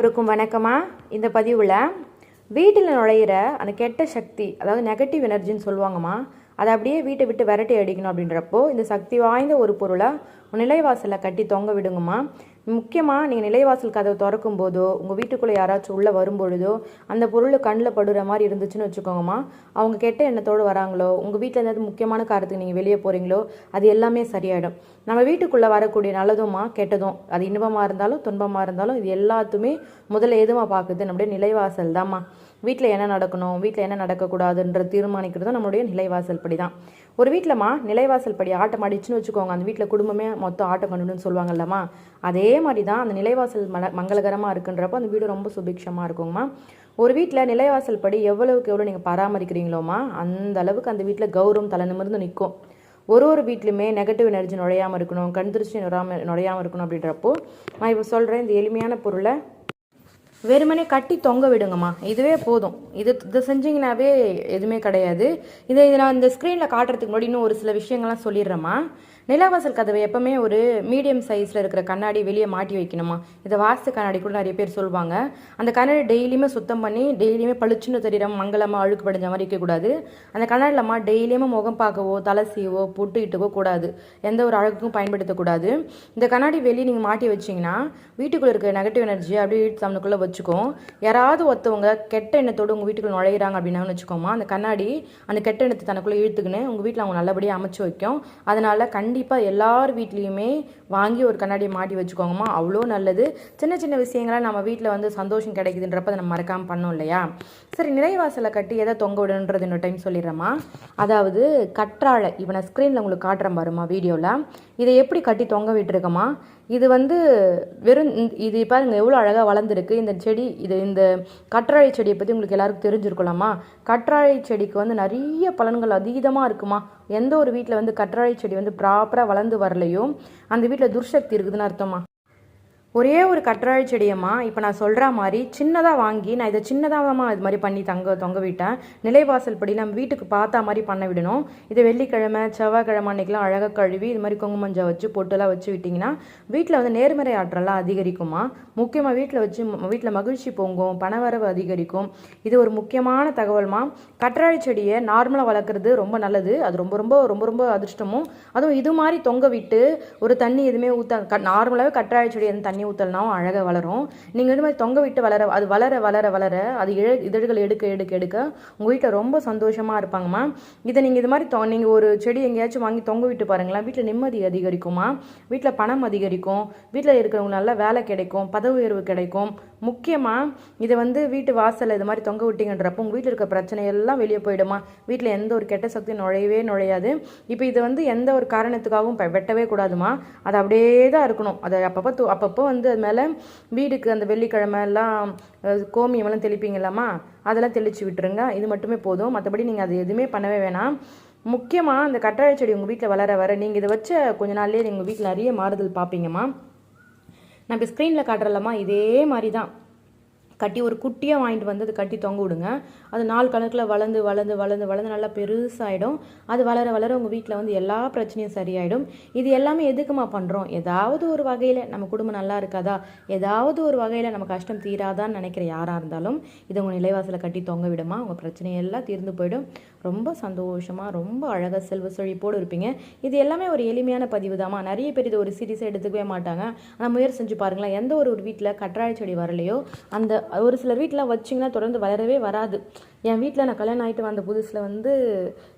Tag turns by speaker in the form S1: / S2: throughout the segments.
S1: இருக்கும் வணக்கமாக இந்த பதிவில் வீட்டில் நுழையிற அந்த கெட்ட சக்தி அதாவது நெகட்டிவ் எனர்ஜின்னு சொல்லுவாங்கம்மா அதை அப்படியே வீட்டை விட்டு விரட்டி அடிக்கணும் அப்படின்றப்போ இந்த சக்தி வாய்ந்த ஒரு பொருளை நிலைவாசலில் கட்டி தொங்க விடுங்கம்மா. முக்கியமாக நீங்கள் நிலைவாசல் கதவை திறக்கும் போதோ உங்கள் வீட்டுக்குள்ளே யாராச்சும் உள்ளே வரும்பொழுதோ அந்த பொருள் கண்ணில் படுற மாதிரி இருந்துச்சுன்னு வச்சுக்கோங்கம்மா. அவங்க கெட்ட எண்ணத்தோடு வராங்களோ உங்கள் வீட்டில் ஏதாவது முக்கியமான காரத்துக்கு நீங்கள் வெளியே போகிறீங்களோ அது எல்லாமே சரியாயிடும். நம்ம வீட்டுக்குள்ளே வரக்கூடிய நல்லதும்மா கெட்டதும். அது இன்பமாக இருந்தாலும் துன்பமாக இருந்தாலும் இது எல்லாத்துமே முதல்ல எதுமா பார்க்குது நம்முடைய நிலைவாசல் தான்மா வீட்டில் என்ன நடக்கணும்? வீட்டில் என்ன நடக்கக்கூடாதுன்ற தீர்மானிக்கிறதும் நம்மளுடைய நிலைவாசல் படி தான் ஒரு வீட்டிலம்மா நிலைவாசல் படி ஆட்டம் ஆடிச்சுன்னு வச்சுக்கோங்க. அந்த வீட்டில் குடும்பமே மொத்தம் ஆட்டம் கண்டுன்னு சொல்லுவாங்கல்லம்மா. அதே மாதிரி தான் அந்த நிலைவாசல் மல மங்களகரமாக இருக்குன்றப்போ அந்த வீடு ரொம்ப சுபிக்ஷமாக இருக்குங்கம்மா. ஒரு வீட்டில் நிலைவாசல் படி எவ்வளவுக்கு எவ்வளோ நீங்கள் பராமரிக்கிறீங்களோம்மா அந்த அளவுக்கு அந்த வீட்டில் கௌரவம் தலை நிமிர்ந்து நிற்கும் ஒரு ஒரு வீட்லையுமே நெகட்டிவ் எனர்ஜி நுழையாமல் இருக்கணும் கண் திருஷ்டி நுழையாமல் நுழையாமல் இருக்கணும் அப்படின்றப்போ நான் இப்போ சொல்கிறேன் இந்த எளிமையான பொருளை வெறுமனே கட்டி தொங்க விடுங்கம்மா. இதுவே போதும். இது இதை செஞ்சீங்கனாவே எதுவுமே கிடையாது. இதை இதை நான் இந்த ஸ்க்ரீனில் காட்டுறதுக்கு முன்னாடி இன்னும் ஒரு சில விஷயங்கள்லாம் சொல்லிடுறேம்மா. நிலவாசல் கதவை எப்பவுமே ஒரு மீடியம் சைஸில் இருக்கிற கண்ணாடி வெளியே மாட்டி வைக்கணுமா? இதை வாஸ்து கண்ணாடி கூட நிறைய பேர் சொல்லுவாங்க. அந்த கண்ணாடி டெய்லியுமே சுத்தம் பண்ணி டெய்லியுமே பளிச்சுன்னு தெரியுற மங்களமாக அழுக்கு படிஞ்ச மாதிரி இருக்கக்கூடாது அந்த கண்ணாடிலம்மா டெய்லியுமே முகம் பார்க்கவோ தலை சீவோ பொட்டு இட்டுக்கோ கூடாது. எந்த ஒரு அழகுக்கும் பயன்படுத்தக்கூடாது இந்த கண்ணாடி வெளியே நீங்கள் மாட்டி வச்சிங்கன்னா வீட்டுக்குள்ளே இருக்க நெகட்டிவ் எனர்ஜி அப்படியே இழுத்து நம்மளுக்குள்ளே வச்சுக்கும். யாராவது ஒருத்தவங்க கெட்ட எண்ணத்தோடு உங்கள் வீட்டுக்குள்ள நுழையிறாங்க அப்படின்னா வச்சுக்கோமா அந்த கண்ணாடி அந்த கெட்ட எண்ணத்தை தனக்குள்ளே இழுத்துக்கின்னு உங்கள் வீட்டில் அவங்க நல்லபடியாக அமைச்சு வைக்கும். அதனால் கண்டிப்பாக எல்லார் வீட்லேயுமே வாங்கி ஒரு கண்ணாடியை மாட்டி வச்சுக்கோங்கம்மா. அவ்வளோ நல்லது. சின்ன சின்ன விஷயங்களாக நம்ம வீட்டில் வந்து சந்தோஷம் கிடைக்குதுன்றப்ப அதை நம்ம மறக்காமல் பண்ணோம் இல்லையா? சரி நிறைவாசலை கட்டி எதை தொங்க விடணுன்றது இன்னொரு டைம் சொல்லிடுறேம்மா. அதாவது கற்றாழை இப்போ நான் ஸ்க்ரீனில் உங்களுக்கு காட்டுறேன் பாருமா வீடியோவில் இதை எப்படி கட்டி தொங்க விட்டுருக்கோமா? இது வந்து வெறும் இது பாருங்க எவ்வளோ அழகாக வளர்ந்துருக்கு. இந்த செடி இது இந்த கற்றாழை செடியை பற்றி உங்களுக்கு எல்லாருக்கும் தெரிஞ்சிருக்கலாமா? கற்றாழை செடிக்கு வந்து நிறைய பலன்கள் அதீதமாக இருக்குமா? எந்த ஒரு வீட்டில் வந்து கற்றாழை செடி வந்து ப்ராப்பராக வளர்ந்து வரலையோ அந்த வீட்டில் துர்சக்தி இருக்குதுன்னு அர்த்தமா? ஒரே ஒரு கற்றாழை செடியம்மா இப்போ நான் சொல்கிற மாதிரி சின்னதாக வாங்கி நான் இதை சின்னதாகமா இது மாதிரி பண்ணி தங்க தொங்க விட்டேன் நிலைவாசல் படி நம்ம வீட்டுக்கு பார்த்தா மாதிரி பண்ண விடணும். இது வெள்ளிக்கிழமை செவ்வாய்க்கிழமை அன்றைக்கெலாம் அழகாக கழுவி இது மாதிரி குங்குமஞ்சா வச்சு பொட்டுலாம் வச்சு விட்டிங்கன்னா வீட்டில் வந்து நேர்மறை ஆற்றலாம் அதிகரிக்குமா முக்கியமாக வீட்டில் வச்சு வீட்டில் மகிழ்ச்சி பொங்கும் பணவரவு அதிகரிக்கும். இது ஒரு முக்கியமான தகவல்மா. கற்றாழை செடியை நார்மலாக வளர்க்குறது ரொம்ப நல்லது. அது ரொம்ப ரொம்ப ரொம்ப ரொம்ப அதிர்ஷ்டமும். அதுவும் இது மாதிரி தொங்க விட்டு ஒரு தண்ணி எதுவுமே ஊற்ற நார்மலாகவே கற்றாழை செடி தண்ணி தண்ணி ஊற்றலனாவும் அழகாக வளரும். நீங்கள் இது மாதிரி தொங்க விட்டு வளர அது வளர வளர வளர அது இழ இதழ்கள் எடுக்க எடுக்க எடுக்க உங்கள் வீட்டில் ரொம்ப சந்தோஷமாக இருப்பாங்கம்மா இதை நீங்கள் இது மாதிரி தொ நீங்கள் ஒரு செடி எங்கேயாச்சும் வாங்கி தொங்க விட்டு பாருங்களேன். வீட்டில் நிம்மதி அதிகரிக்குமா? வீட்டில் பணம் அதிகரிக்கும். வீட்டில் இருக்கிறவங்க நல்ல வேலை கிடைக்கும் பதவி உயர்வு கிடைக்கும். முக்கியமாக இதை வந்து வீட்டு வாசலில் இது மாதிரி தொங்க விட்டிங்கன்றப்போ உங்கள் வீட்டில் இருக்க பிரச்சனை எல்லாம் வெளியே போயிடுமா? வீட்டில் எந்த ஒரு கெட்ட சக்தியும் நுழையவே நுழையாது. இப்போ இது வந்து எந்த ஒரு காரணத்துக்காகவும் இப்போ வெட்டவே கூடாதுமா? அது அப்படியே தான் இருக்கணும். அதை அப்பப்போ தூ அப்பப்போ வந்து அது மேலே வீடுக்கு அந்த வெள்ளிக்கிழமை எல்லாம் கோமியமெல்லாம் தெளிப்பீங்களாம்மா அதெல்லாம் தெளித்து விட்டுருங்க. இது மட்டுமே போதும். மற்றபடி நீங்கள் அது எதுவுமே பண்ணவே வேணாம். முக்கியமாக அந்த கற்றாழை செடி உங்கள் வீட்டில் வளர வர நீங்கள் இதை வச்ச கொஞ்ச நாள்லேயே எங்கள் வீட்டில் நிறைய மாறுதல் பார்ப்பீங்கம்மா. நம்ம ஸ்க்ரீனில் காட்டுறலாமா இதே மாதிரி தான் கட்டி ஒரு குட்டியாக வாங்கிட்டு வந்து அது கட்டி தொங்க விடுங்க. அது நாள் கணக்கில் வளர்ந்து வளர்ந்து வளர்ந்து வளர்ந்து நல்லா பெருசாகிடும் அது வளர வளர உங்கள் வீட்டில் வந்து எல்லா பிரச்சனையும் சரியாயிடும். இது எல்லாமே எதுக்குமா பண்ணுறோம் ஏதாவது ஒரு வகையில் நம்ம குடும்பம் நல்லா இருக்காதா? ஏதாவது ஒரு வகையில் நம்ம கஷ்டம் தீராதான்னு நினைக்கிற யாராக இருந்தாலும் இதை உங்கள் நிலைவாசலை கட்டி தொங்க விடுமா உங்கள் பிரச்சனையெல்லாம் தீர்ந்து போயிடும். ரொம்ப சந்தோஷமாக ரொம்ப அழகாக செல்வ செழிப்போடு இருப்பீங்க. இது எல்லாமே ஒரு எளிமையான பதிவு தாம்மா நிறைய பேர் இது ஒரு சீரியஸாக எடுத்துக்கவே மாட்டாங்க. ஆனால் முயற்சி செஞ்சு பாருங்களேன். எந்த ஒரு ஒரு வீட்டில் கற்றாழை செடி வரலையோ அந்த ஒரு சிலர் வீட்டில் வச்சிங்கன்னா தொடர்ந்து வளரவே வராது. என் வீட்டில் நான் கல்யாணம் ஆகிட்டு வந்த புதுசில் வந்து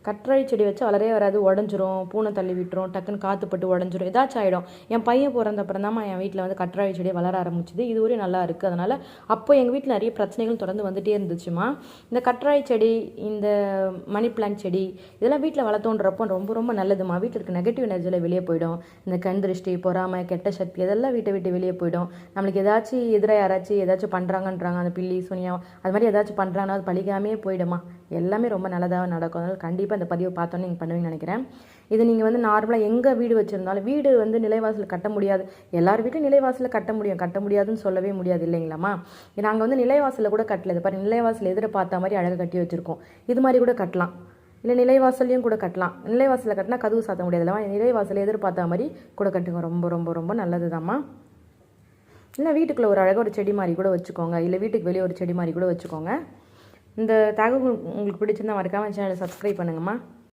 S1: கற்றாழை செடி வச்சு வளரவே வராது உடஞ்சிரும் பூனை தள்ளி விட்டுரும் டக்குன்னு காற்றுப்பட்டு உடஞ்சிரும் ஏதாச்சும் ஆகிடும் என் பையன் பிறந்த அப்புறம் தான் என் வீட்டில் வந்து கற்றாழை செடி வளர ஆரம்பிச்சிது. இது வரையும் நல்லா இருக்குது அதனால் அப்போ எங்கள் வீட்டில் நிறைய பிரச்சனைகள் தொடர்ந்து வந்துகிட்டே இருந்துச்சுமா. இந்த கற்றாழை செடி இந்த மணி பிளான்ட் செடி இதெல்லாம் வீட்டில் வளர்த்தோன்றப்போ ரொம்ப ரொம்ப நல்லதுமா. வீட்டில் இருக்க நெகட்டிவ் எனர்ஜியில் வெளியே போயிடும். இந்த கண் திருஷ்டி பொறாமை கெட்ட சக்தி இதெல்லாம் வீட்டை விட்டு வெளியே போயிடும். நம்மளுக்கு ஏதாச்சும் எதிராக யாராச்சும் ஏதாச்சும் பண்ணுறாங்கன்றாங்க அந்த பில்லி சுனியா அது மாதிரி ஏதாச்சும் பண்ணுறாங்கன்னா அது பழிக்காமே போயிடுமா. எல்லாமே ரொம்ப நல்லதாக நடக்கும். அதனால் கண்டிப்பாக இந்த பதிவை பார்த்தோன்னே நீங்கள் பண்ணுவீங்கன்னு நினைக்கிறேன். இது நீங்கள் வந்து நார்மலாக எங்கே வீடு வச்சுருந்தாலும் வீடு வந்து நிலைவாசல் கட்ட முடியாது. எல்லார் வீட்டும் நிலைவாசலில் கட்ட முடியும். கட்ட முடியாதுன்னு சொல்லவே முடியாது இல்லைங்களாம்மா? நாங்கள் வந்து நிலைவாசலில் கூட கட்டல. இது பாருங்க நிலைவாசல் எதிர பார்த்த மாதிரி அழகாக கட்டி வச்சுருக்கோம். இது மாதிரி கூட கட்டலாம். இல்லை நிலைவாசலையும் கூட கட்டலாம். நிலைவாசலில் கட்டினா கதவு சாத்த முடியாதுல்லவா நிலைவாசல் எதிர்பார்த்த மாதிரி கூட கட்டுங்க. ரொம்ப ரொம்ப ரொம்ப நல்லது இல்லை வீட்டுக்குள்ளே ஒரு அழகாக ஒரு செடி மாதிரி கூட வச்சுக்கோங்க. இல்லை வீட்டுக்கு வெளியே ஒரு செடி மாதிரி கூட வச்சுக்கோங்க. இந்த தகவல் உங்களுக்கு பிடிச்சிருந்தா மறக்காமல் சேனலை சப்ஸ்கிரைப் பண்ணுங்கம்மா.